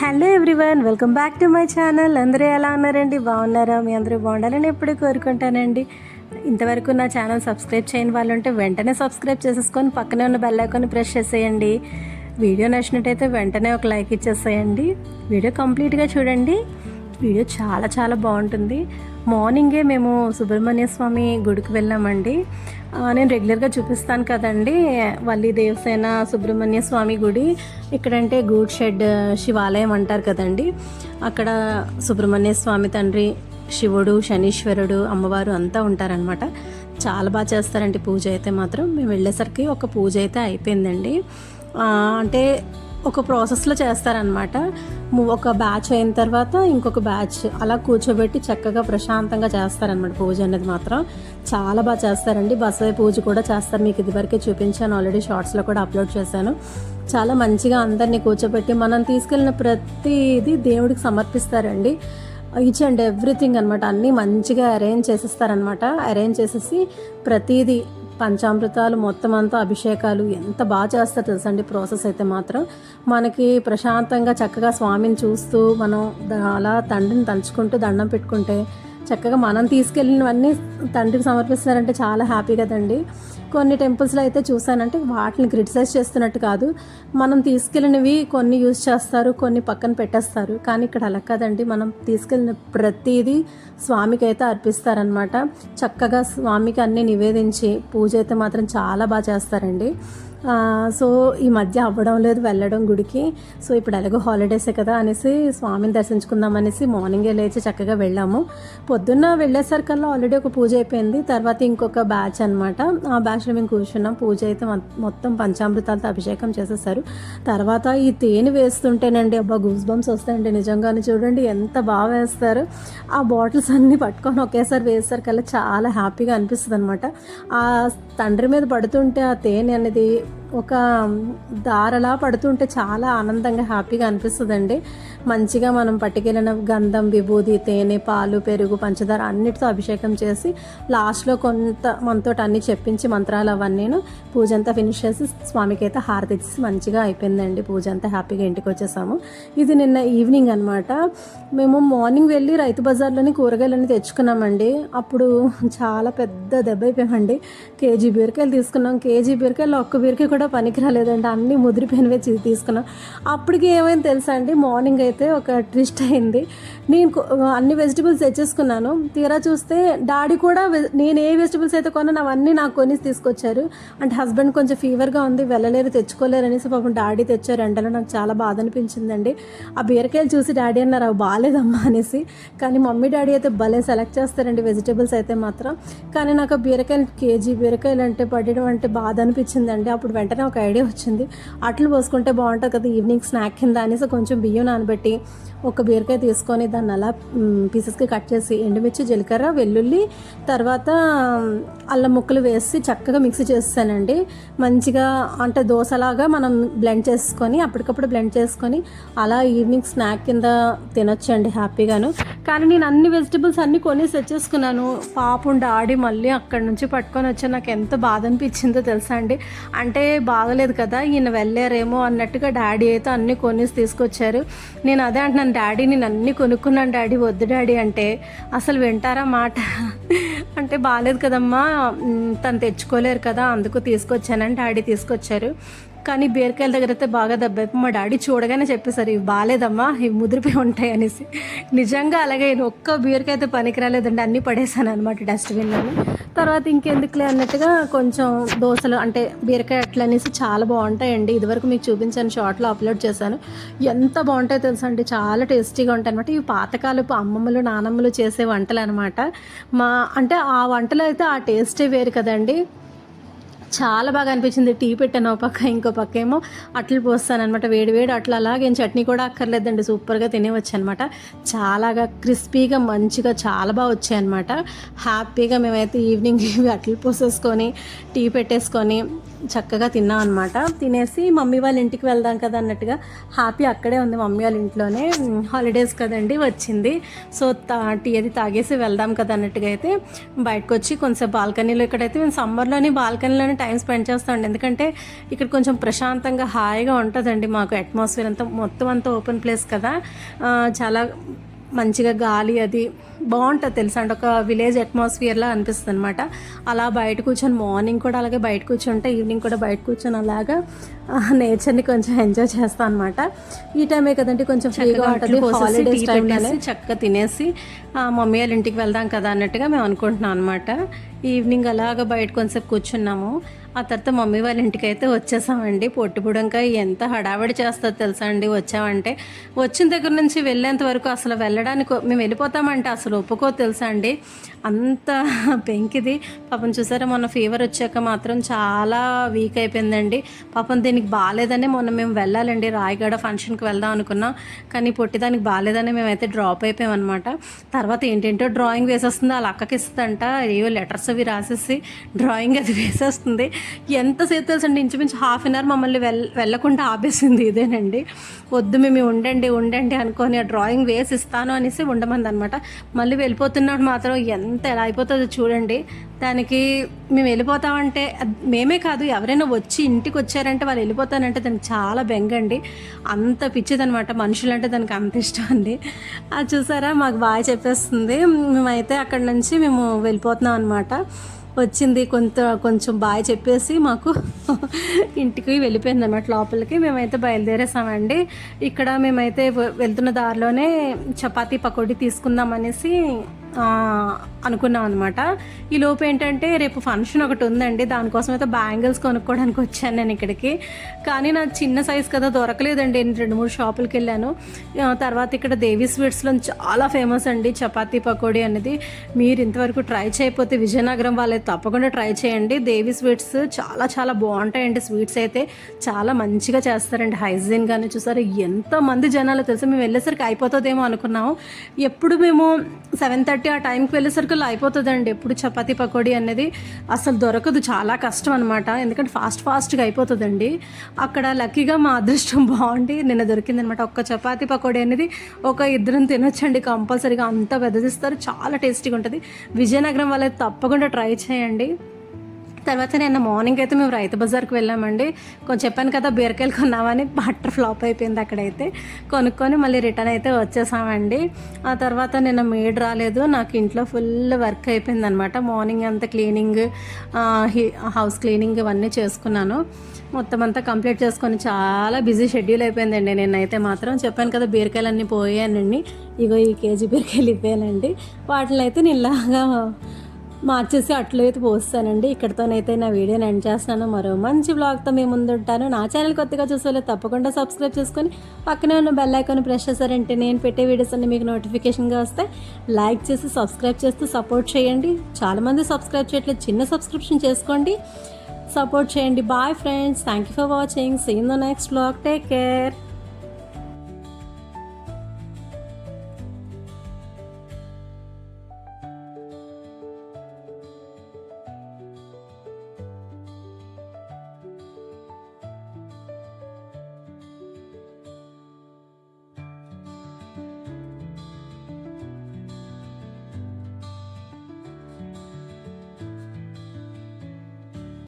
Hello everyone welcome back to my channel. అందరూ ఎలా ఉన్నారండి? బాగున్నారా? మీ అందరూ బాగుండాలని ఎప్పుడూ కోరుకుంటానండి. ఇంతవరకు నా ఛానల్ సబ్స్క్రైబ్ చేయని వాళ్ళు ఉంటే వెంటనే సబ్స్క్రైబ్ చేసేసుకొని పక్కనే ఉన్న బెల్ ఐకాన్ ప్రెస్ చేసేయండి. వీడియో నచ్చినట్టయితే వెంటనే ఒక లైక్ ఇచ్చేసేయండి. వీడియో కంప్లీట్గా చూడండి. వీడియో చాలా చాలా బాగుంటుంది. మార్నింగే మేము సుబ్రహ్మణ్య స్వామి గుడికి వెళ్ళామండి. నేను రెగ్యులర్గా చూపిస్తాను కదండి వల్లి దేవసేన సుబ్రహ్మణ్య స్వామి గుడి. ఇక్కడంటే గూడ్ షెడ్ శివాలయం అంటారు కదండి. అక్కడ సుబ్రహ్మణ్య స్వామి తండ్రి శివుడు శనీశ్వరుడు అమ్మవారు అంతా ఉంటారనమాట చాలా బాగా చేస్తారండి పూజ అయితే మాత్రం. మేము వెళ్ళేసరికి ఒక పూజ అయితే అయిపోయిందండి. అంటే ఒక ప్రాసెస్లో చేస్తారనమాట ఒక బ్యాచ్ అయిన తర్వాత ఇంకొక బ్యాచ్ అలా కూర్చోబెట్టి చక్కగా ప్రశాంతంగా చేస్తారనమాట పూజ అనేది మాత్రం. చాలా బాగా చేస్తారండి. బసవ పూజ కూడా చేస్తారు. మీకు ఇదివరకే చూపించాను. ఆల్రెడీ షార్ట్స్లో కూడా అప్లోడ్ చేశాను. చాలా మంచిగా అందరినీ కూర్చోబెట్టి మనం తీసుకెళ్ళిన ప్రతిదీ దేవుడికి సమర్పిస్తారండి. ఈచ్ అండ్ ఎవ్రీథింగ్ అనమాట అన్నీ మంచిగా అరేంజ్ చేసేస్తారనమాట అరేంజ్ చేసేసి ప్రతిదీ పంచామృతాలు మొత్తం అంతా అభిషేకాలు ఎంత బాగా చేస్తారు తెలుసండి ప్రాసెస్ అయితే మాత్రం. మనకి ప్రశాంతంగా చక్కగా స్వామిని చూస్తూ మనం అలా తండ్రిని తలుచుకుంటూ దండం పెట్టుకుంటే చక్కగా మనం తీసుకెళ్ళినవన్నీ తండ్రికి సమర్పిస్తున్నారంటే చాలా హ్యాపీ కదండి. కొన్ని టెంపుల్స్లో అయితే చూసానంటే వాటిని క్రిటిసైజ్ చేస్తున్నట్టు కాదు. మనం తీసుకెళ్ళినవి కొన్ని యూజ్ చేస్తారు కొన్ని పక్కన పెట్టేస్తారు. కానీ ఇక్కడ అలా కాదండి. మనం తీసుకెళ్ళిన ప్రతిదీ స్వామికి అయితే అర్పిస్తారనమాట చక్కగా స్వామికి అన్నీ నివేదించి పూజ అయితే మాత్రం చాలా బాగా చేస్తారండి. సో ఈ మధ్య అవ్వడం లేదు వెళ్ళడం గుడికి. సో ఇప్పుడు ఎలాగో హాలిడేసే కదా అనేసి స్వామిని దర్శించుకుందాం అనేసి మార్నింగే లేచి చక్కగా వెళ్ళాము. పొద్దున్న వెళ్ళేసరికల్లా ఆల్రెడీ ఒక పూజ అయిపోయింది. తర్వాత ఇంకొక బ్యాచ్ అనమాట ఆ బ్యాచ్లో మేము కూర్చున్నాం. పూజ అయితే మొత్తం పంచామృతాలతో అభిషేకం చేసేసారు. తర్వాత ఈ తేనె వేస్తుంటేనండి అబ్బా గూస్ బంప్స్ వస్తాయండి నిజంగానే చూడండి ఎంత బాగా వేస్తారు. ఆ బాటిల్స్ అన్నీ పట్టుకొని ఒకేసారి వేసేసరికల్లా చాలా హ్యాపీగా అనిపిస్తుంది అనమాట ఆ తండ్రి మీద పడుతుంటే ఆ తేనె అనేది ఒక దారలా పడుతుంటే చాలా ఆనందంగా హ్యాపీగా అనిపిస్తుందండి. మంచిగా మనం పట్టుకెళ్ళిన గంధం విభూది తేనె పాలు పెరుగు పంచదార అన్నిటితో అభిషేకం చేసి లాస్ట్లో కొంత మనతో అన్ని చెప్పించి మంత్రాలు అవన్నీను పూజ అంతా ఫినిష్ చేసి స్వామికి అయితే హారతి ఇచ్చి మంచిగా అయిపోయిందండి. పూజ అంతా హ్యాపీగా ఇంటికి వచ్చేసాము. ఇది నిన్న ఈవినింగ్ అనమాట మేము మార్నింగ్ వెళ్ళి రైతు బజార్లోని కూరగాయలన్నీ తెచ్చుకున్నామండి. అప్పుడు చాలా పెద్ద దెబ్బ అయిపోయామండి. కేజీ బీరకాయలు తీసుకున్నాం. కేజీ బీరకాయలు ఒక్క బీరకాయ కూడా పనికి రాలేదండి. అన్నీ ముదిరిపోయినవే చీ- తీసుకున్నాం. అప్పటికి ఏమైంది తెలుసా అండి? మార్నింగ్ అయితే ఒక ట్విస్ట్ అయింది. నేను అన్ని వెజిటబుల్స్ తెచ్చేసుకున్నాను. తీరా చూస్తే డాడీ కూడా నేను ఏ వెజిటబుల్స్ అయితే కొన్నాను అవన్నీ నాకు కొని తీసుకొచ్చారు. అంటే హస్బెండ్ కొంచెం ఫీవర్గా ఉంది వెళ్ళలేరు తెచ్చుకోలేరు అనేసి పాపం డాడీ తెచ్చారు. ఎండలో నాకు చాలా బాధ అనిపించిందండి. ఆ బీరకాయలు చూసి డాడీ అన్నారు అవి బాగాలేదమ్మా అనేసి. కానీ మమ్మీ డాడీ అయితే భలే సెలెక్ట్ చేస్తారండి వెజిటబుల్స్ అయితే మాత్రం. కానీ నాకు ఆ బీరకాయలు కేజీ బీరకాయలు అంటే పడడం అంటే బాధ అనిపించిందండి. అప్పుడు వెంటనే ఒక ఐడియా వచ్చింది. అట్లు పోసుకుంటే బాగుంటుంది కదా ఈవినింగ్ స్నాక్ కింద అనేసి కొంచెం బియ్యం నానబెట్టి ఒక బీరకాయ తీసుకొని దాన్ని అలా పీసెస్కి కట్ చేసి ఎండుమిర్చి జీలకర్ర వెల్లుల్లి తర్వాత అల్లం ముక్కలు వేసి చక్కగా మిక్సీ చేస్తానండి మంచిగా అంటే దోశలాగా మనం బ్లెండ్ చేసుకొని అప్పటికప్పుడు బ్లెండ్ చేసుకొని అలా ఈవినింగ్ స్నాక్ కింద తినొచ్చండి హ్యాపీగాను. కానీ నేను అన్ని వెజిటబుల్స్ అన్నీ కొని తెచ్చేసుకున్నాను పాపం డాడీ మళ్ళీ అక్కడి నుంచి పట్టుకొని వచ్చి నాకు ఎంత బాధ అనిపించిందో తెలుసా అండి. అంటే బాగలేదు కదా ఈయన వెళ్ళారేమో అన్నట్టుగా డాడీ అయితే అన్నీ కొనేసి తీసుకొచ్చారు. నేను అదే అంటున్నాను డాడీ నేను అన్నీ కొనుక్కున్నాను డాడీ వద్దు డాడీ అంటే అసలు వింటారా మాట? అంటే బాగాలేదు కదమ్మా తను తెచ్చుకోలేరు కదా అందుకు తీసుకొచ్చానని డాడీ తీసుకొచ్చారు. కానీ బీరకాయల దగ్గర అయితే బాగా దెబ్బ మా డాడీ చూడగానే చెప్పేశారు ఇవి బాగాలేదమ్మా ఇవి ముదిరిపోయి ఉంటాయి అనేసి. నిజంగా అలాగే నేను ఒక్క బీరకాయ అయితే పనికిరాలేదండి అన్నీ పడేసాను అనమాట డస్ట్బిన్లోని తర్వాత ఇంకెందుకులే అన్నట్టుగా కొంచెం దోశలు అంటే బీరకాయ అట్లా అనేసి చాలా బాగుంటాయండి. ఇదివరకు మీకు చూపించాను షార్ట్లో అప్లోడ్ చేశాను. ఎంత బాగుంటాయో తెలుసా అండి చాలా టేస్టీగా ఉంటాయి అనమాట ఇవి పాతకాలపు అమ్మమ్మలు నానమ్మలు చేసే వంటలు అనమాట మా అంటే ఆ వంటలు అయితే ఆ టేస్టే వేరు కదండి. చాలా బాగా అనిపించింది. టీ పెట్టాను ఒక పక్క ఇంకో పక్క ఏమో అట్లు పోస్తాను అనమాట వేడి వేడి అట్లు. అలాగే చట్నీ కూడా అక్కర్లేదండి సూపర్గా తినేవచ్చు అనమాట చాలాగా క్రిస్పీగా మంచిగా చాలా బాగా వచ్చాయి అనమాట హ్యాపీగా మేమైతే ఈవినింగ్ ఇవి అట్లు పోసేసుకొని టీ పెట్టేసుకొని చక్కగా తిన్నాం అనమాట తినేసి మమ్మీ వాళ్ళ ఇంటికి వెళ్దాం కదా అన్నట్టుగా హ్యాపీ అక్కడే ఉంది మమ్మీ వాళ్ళ ఇంట్లోనే. హాలిడేస్ కదండి వచ్చింది. సో టీ అది తాగేసి వెళ్దాం కదా అన్నట్టుగా అయితే బయటకు వచ్చి కొంచెం బాల్కనీలో ఇక్కడైతే మేము సమ్మర్లోనే బాల్కనీలోనే టైం స్పెండ్ చేస్తామండి ఎందుకంటే ఇక్కడ కొంచెం ప్రశాంతంగా హాయిగా ఉంటుందండి మాకు అట్మాస్ఫియర్ అంతా. మొత్తం అంతా ఓపెన్ ప్లేస్ కదా. చాలా మంచిగా గాలి అది బాగుంటుంది తెలుసా అంటే ఒక విలేజ్ అట్మాస్ఫియర్లా అనిపిస్తుంది అనమాట అలా బయట కూర్చొని మార్నింగ్ కూడా అలాగే బయట కూర్చుంటే ఈవినింగ్ కూడా బయట కూర్చొని అలాగా నేచర్ని కొంచెం ఎంజాయ్ చేస్తాను అనమాట ఈ టైమే కదండి కొంచెం ఫ్రీగా ఉంటుంది హాలిడేస్ టైంలోనే చక్కగా తినేసి మమ్మీ వాళ్ళ ఇంటికి వెళ్దాం కదా అన్నట్టుగా మేము అనుకుంటున్నాం అనమాట ఈవినింగ్ అలాగా బయట కొంచెంసేపు కూర్చున్నాము. ఆ తర్వాత మమ్మీ వాళ్ళ ఇంటికి అయితే వచ్చేసామండి. పొట్టుబుడంకాయ ఎంత హడావిడి చేస్తుందో తెలుసా అండి వచ్చామంటే. వచ్చిన దగ్గర నుంచి వెళ్ళేంత వరకు అసలు వెళ్ళడానికి మేము వెళ్ళిపోతామంటే అసలు ఒప్పుకో తెలుసా అండి? అంత పెంకిది. పాపం చూసారా మొన్న ఫీవర్ వచ్చాక మాత్రం చాలా వీక్ అయిపోయిందండి. పాపం దీనికి బాగాలేదనే మొన్న మేము వెళ్ళాలండి. రాయగడ ఫంక్షన్కి వెళ్దాం అనుకున్నాం కానీ పొట్టిదానికి బాగాలేదని మేమైతే డ్రాప్ అయిపోయాం అనమాట తర్వాత ఏంటంటే డ్రాయింగ్ వేసేస్తుంది వాళ్ళ అక్కకి ఇస్తుందంట. ఏవో లెటర్స్ అవి రాసేసి డ్రాయింగ్ అది వేసేస్తుంది. ఎంతసేపు తెలుసండి ఇంచుమించు హాఫ్ అన్ అవర్ మమ్మల్ని వెల్ వెళ్ళకుండా ఆపేసింది ఇదేనండి. వద్దు మేము ఉండండి ఉండండి అనుకొని ఆ డ్రాయింగ్ వేసి ఇస్తాను అనేసి ఉండమంది అనమాట మళ్ళీ వెళ్ళిపోతున్నప్పుడు మాత్రం ఎంత ఎలా అయిపోతుందో చూడండి. దానికి మేము వెళ్ళిపోతామంటే మేమే కాదు ఎవరైనా వచ్చి ఇంటికి వచ్చారంటే వాళ్ళు వెళ్ళిపోతానంటే దానికి చాలా బెంగండి అంత పిచ్చిదనమాట మనుషులంటే దానికి అంత ఇష్టం అండి. అది చూసారా? మాకు బాగా చెప్పేస్తుంది. మేమైతే అక్కడ నుంచి మేము వెళ్ళిపోతున్నాం అనమాట వచ్చింది కొంత కొంచెం బాగా చెప్పేసి మాకు ఇంటికి వెళ్ళిపోయింది అనమాట లోపలికి. మేమైతే బయలుదేరేసామండి. ఇక్కడ మేమైతే వెళ్తున్న దారిలోనే చపాతీ పకోడీ తీసుకుందాం అనేసి అనుకున్నాం అనమాట ఈ లోపు ఏంటంటే రేపు ఫంక్షన్ ఒకటి ఉందండి. దానికోసం అయితే బ్యాంగిల్స్ కొనుక్కోవడానికి వచ్చాను నేను ఇక్కడికి. కానీ నా చిన్న సైజ్ కదా దొరకలేదండి. నేను రెండు మూడు షాపులకి వెళ్ళాను. తర్వాత ఇక్కడ దేవి స్వీట్స్లో చాలా ఫేమస్ అండి. చపాతీ పకోడీ అనేది. మీరు ఇంతవరకు ట్రై చేయకపోతే విజయనగరం వాళ్ళైతే తప్పకుండా ట్రై చేయండి. దేవి స్వీట్స్ చాలా చాలా బాగుంటాయండి స్వీట్స్ అయితే. చాలా మంచిగా చేస్తారండి. హైజీన్గానే చూసారు ఎంతమంది జనాలు తెలుసు? మేము వెళ్ళేసరికి అయిపోతుందేమో అనుకున్నాము. ఎప్పుడు మేము సెవెన్ థర్టీ ఆ టైంకి వెళ్ళేసరికి అయిపోతుందండి. ఎప్పుడు చపాతీ పకోడీ అనేది అసలు దొరకదు. చాలా కష్టం అనమాట ఎందుకంటే ఫాస్ట్ ఫాస్ట్గా అయిపోతుందండి. అక్కడ లక్కీగా మా అదృష్టం బాగుండి నిన్న దొరికింది అనమాట ఒక్క చపాతీ పకోడీ అనేది ఒక ఇద్దరం తినొచ్చండి. కంపల్సరీగా అంత పెద్దదిస్తారు చాలా టేస్టీగా ఉంటుంది విజయనగరం వాళ్ళైతే తప్పకుండా ట్రై చేయండి. తర్వాత నిన్న మార్నింగ్ అయితే మేము రైతు బజార్కి వెళ్ళామండి. కొంచెం చెప్పాను కదా బీరకాయలు కొన్నామని బట్టర్ ఫ్లాప్ అయిపోయింది అక్కడైతే. కొనుక్కొని మళ్ళీ రిటర్న్ అయితే వచ్చేసామండి. ఆ తర్వాత నిన్న మేడ్ రాలేదు. నాకు ఇంట్లో ఫుల్ వర్క్ అయిపోయింది అనమాట మార్నింగ్ అంతా క్లీనింగ్ హౌస్ క్లీనింగ్ ఇవన్నీ చేసుకున్నాను. మొత్తం అంతా కంప్లీట్ చేసుకొని చాలా బిజీ షెడ్యూల్ అయిపోయిందండి నేనైతే మాత్రం. చెప్పాను కదా బీరకాయలన్నీ పోయానండి ఇగో ఈ కేజీ బీరకాయలు ఇవ్వానండి వాటిని అయితే నేను ఇలాగా మార్చేసి అట్లయితే పోస్తానండి. ఇక్కడితోనైతే నా వీడియోని ఎండ్ చేస్తున్నాను. మరో మంచి బ్లాగ్తో మేము ముందుంటాను. నా ఛానల్ కొత్తగా చూసేవాళ్ళు తప్పకుండా సబ్స్క్రైబ్ చేసుకొని పక్కనే ఉన్న బెల్ ఐకాన్ ప్రెస్ చేశారంటే నేను పెట్టే వీడియోస్ అన్ని మీకు నోటిఫికేషన్గా వస్తాయి. లైక్ చేసి సబ్స్క్రైబ్ చేస్తూ సపోర్ట్ చేయండి. చాలామంది సబ్స్క్రైబ్ చేయట్లేదు. చిన్న సబ్స్క్రిప్షన్ చేసుకోండి. సపోర్ట్ చేయండి. Bye friends thank you for watching see in the next blog take care